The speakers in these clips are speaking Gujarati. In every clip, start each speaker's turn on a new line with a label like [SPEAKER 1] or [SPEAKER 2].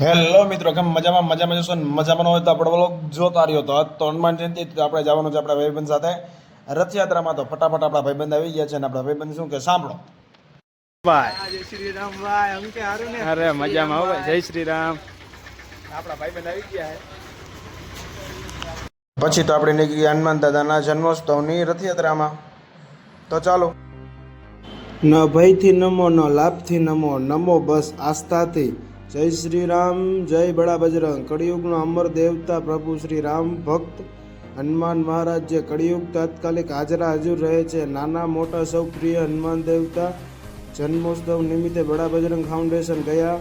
[SPEAKER 1] હેલો મિત્રો કેમ મજામાં? મજામાં જશો મજામાં હોય તો આપણે વ્લોગ જોતા રહ્યો તો તો હનુમાન જયંતિ તો આપણે જવાનું છે આપણા ભાઈબંધ સાથે. રથયાત્રામાં તો ફટાફટ આપણા ભાઈબંધ આવી ગયા છે ને આપણા ભાઈબંધ શું કે સાંભળો.
[SPEAKER 2] ભાઈ.
[SPEAKER 3] જય શ્રી રામ ભાઈ અમે કે હારું ને?
[SPEAKER 2] અરે મજામાં હોય જય શ્રી રામ.
[SPEAKER 3] આપણા ભાઈબંધ આવી ગયા હે.
[SPEAKER 1] પછી તો આપણે નીકળી હનુમાન દાદાના જન્મોત્સવની રથયાત્રામાં. તો ચાલો.
[SPEAKER 4] ન ભયથી નમો ન લાભથી નમો નમો બસ આસ્થાથી. જય શ્રી રામ જય બળા બજરંગ કળિયુગનો અમર દેવતા પ્રભુ શ્રી રામ ભક્ત હનુમાન મહારાજ જે કળિયુગ તાત્કાલિક હાજરા હજુર રહે છે. નાના મોટા સૌ પ્રિય હનુમાન દેવતા જન્મોત્સવ નિમિત્તે બળા બજરંગ ફાઉન્ડેશન ગયા.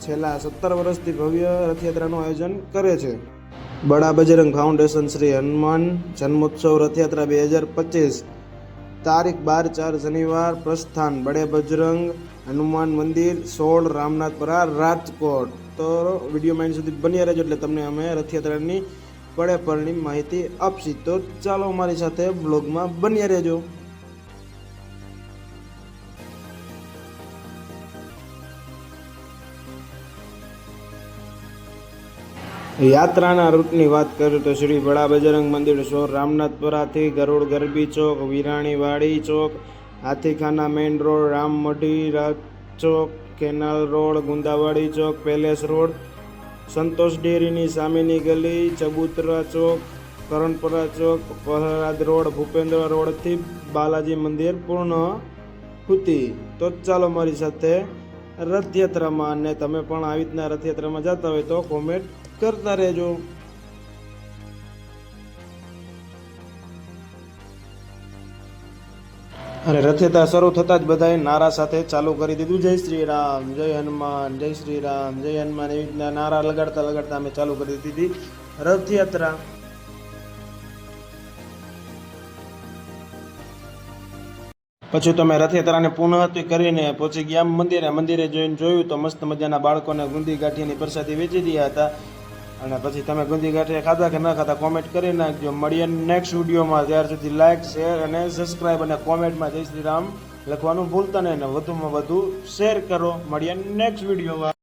[SPEAKER 4] છેલ્લા સત્તર વર્ષથી ભવ્ય રથયાત્રાનું આયોજન કરે છે. બળા બજરંગ ફાઉન્ડેશન શ્રી હનુમાન જન્મોત્સવ રથયાત્રા બે હજાર પચીસ તારીખ બાર ચાર શનિવાર, પ્રસ્થાન બડે બજરંગ, હનુમાન મંદિર, સોળ રામનાથપુરા રાજકોટ. તો વીડિયો માઇન્ડ સુધી બન્યા રહેજો એટલે તમને અમે રથયાત્રાની પડે પરની માહિતી આપશી. તો ચાલો અમારી સાથે બ્લોગમાં બન્યા રહેજો. યાત્રાના રૂટની વાત કરું તો શ્રી બડા બજરંગ મંદિર સોર રામનાથપુરાથી Garud Garbi Chowk, Viraniwadi Chowk, Hathikhana main road, Rammadhi Raj Chowk, canal road, Gundawadi Chowk, palace road, Santosh ડેરીની સામેની ગલી, ચબુતરા ચોક, કરણપુરા ચોક પ્રહલાદ રોડ, ભૂપેન્દ્ર રોડથી બાલાજી મંદિર પૂર્ણ હતી. તો ચાલો મારી સાથે રથયાત્રામાં અને તમે પણ આવી રીતના રથયાત્રામાં જતા હોય તો કોમેન્ટ કરતા રહેજો. અને રથયાત્રા શરૂ થતાં જ બધાએ નારા સાથે ચાલુ કરી દીધું. જય શ્રી રામ, જય હનુમાન, જય શ્રી રામ, જય હનુમાન એવી રીતના નારા લગાડતા લગાડતા અમે ચાલુ કરી દીધી. રથયાત્રા. પછી તમે રથયાત્રાને પુનઃ કરીને પહોંચી ગયા. મંદિરે મંદિરે જોઈને જોયું તો મસ્ત મજાના બાળકોને ગુંદી ગાંઠીની પ્રસાદી વેચી રહ્યા હતા. અને પછી તમે ગુંદી ગાંઠિયા ખાધા કે ન ખાતા કોમેન્ટ કરી નાખજો. મળીએ નેક્સ્ટ વિડીયોમાં ત્યાર સુધી લાઇક શેર અને સબસ્ક્રાઈબ અને કોમેન્ટમાં જય શ્રી રામ. લખવાનું ભૂલતા નહીં અને વધુમાં વધુ શેર કરો. મળીએ નેક્સ્ટ વિડીયોમાં